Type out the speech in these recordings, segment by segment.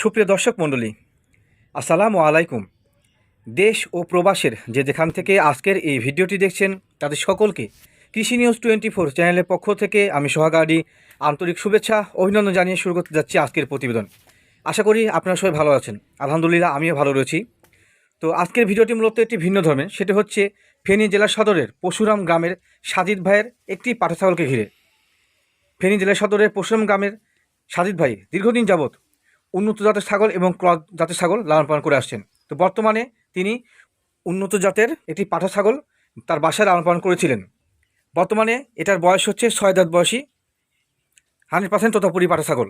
সুপ্রিয় দর্শক মণ্ডলী, আসসালামু আলাইকুম। দেশ ও প্রবাসের যে যেখান থেকে আজকের এই ভিডিওটি দেখছেন, তাদের সকলকে কৃষি নিউজ টোয়েন্টি ফোর চ্যানেলের পক্ষ থেকে আমি সোহাগাড়ি আন্তরিক শুভেচ্ছা, অভিনন্দন জানিয়ে শুরু করতে যাচ্ছি আজকের প্রতিবেদন। আশা করি আপনারা সবাই ভালো আছেন। আলহামদুলিল্লাহ, আমিও ভালো রয়েছি। তো আজকের ভিডিওটি মূলত একটি ভিন্ন ধর্মের, সেটি হচ্ছে ফেনী জেলা সদরের পশুরাম গ্রামের সাজিদ ভাইয়ের একটি পাঠা ছাগলকে ঘিরে। ফেনী জেলা সদরের পশুরাম গ্রামের সাজিদ ভাই দীর্ঘদিন যাবৎ উন্নত জাতের ছাগল এবং ক্রস জাতের ছাগল লালন পালন করে আসছেন। তো বর্তমানে তিনি উন্নত জাতের একটি পাঠা ছাগল তার বাসায় লালন পালন করেছিলেন। বর্তমানে এটার বয়স হচ্ছে ছয় দাঁত বয়সী, হান্ড্রেড পার্সেন্ট তোতাপুরি পাঠা ছাগল।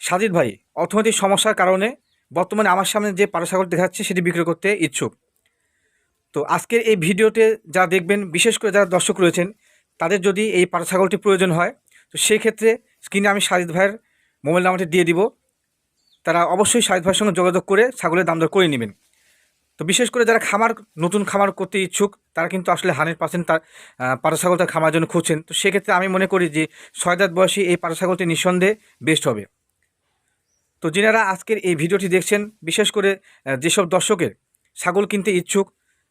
সাজিদ ভাই, অর্থনৈতিক সমস্যার কারণে বর্তমানে আমার সামনে যে পাঠা ছাগল দেখাচ্ছে সেটি বিক্রি করতে ইচ্ছুক। তো আজকের এই ভিডিওতে যা দেখবেন, বিশেষ করে যারা দর্শক রয়েছেন, তাদের যদি এই পাঠা ছাগলটি প্রয়োজন হয়, তো সেই ক্ষেত্রে স্ক্রিনে আমি সাজিদ ভাইয়ের মোবাইল নাম্বারটি দিয়ে দিব। তারা অবশ্যই সাহিদ ভাইয়ের সঙ্গে যোগাযোগ করে ছাগলের দাম দর করে নেবেন। তো বিশেষ করে যারা খামার নতুন খামার করতে ইচ্ছুক তারা কিন্তু আসলে হান্ড্রেড পার্সেন্ট তার আহ, পাঠা ছাগলটা খামার জন্য খুঁজছেন। তো সেক্ষেত্রে আমি মনে করি যে ছয় দাঁত বয়সী এই পাঠা ছাগলটি নিঃসন্দেহে বেস্ট হবে। তো যিনারা আজকের এই ভিডিওটি দেখছেন বিশেষ করে যেসব দর্শকের ছাগল কিনতে ইচ্ছুক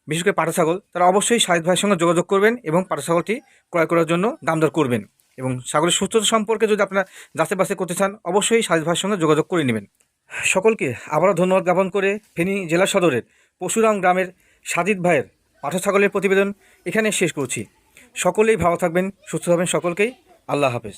বিশেষ করে পাঠা ছাগল তারা অবশ্যই সাহিদ ভাইয়ের সঙ্গে যোগাযোগ করবেন এবং পাঠা ছাগলটি ক্রয় করার জন্য দাম দর করবেন। এবং সাগরের সুস্থতা সম্পর্কে যদি আপনারা যাচাই বাছাই করতে চান, অবশ্যই সাজ ভাইয়ের সঙ্গে যোগাযোগ করে নেবেন। সকলকে আবারও ধন্যবাদ জ্ঞাপন করে ফেনী জেলা সদরের পশুরাম গ্রামের সাজিদ ভাইয়ের পাঠ ছাগলের প্রতিবেদন এখানে শেষ করছি। সকলেই ভালো থাকবেন, সুস্থ থাকবেন সকলকেই। আল্লাহ হাফেজ।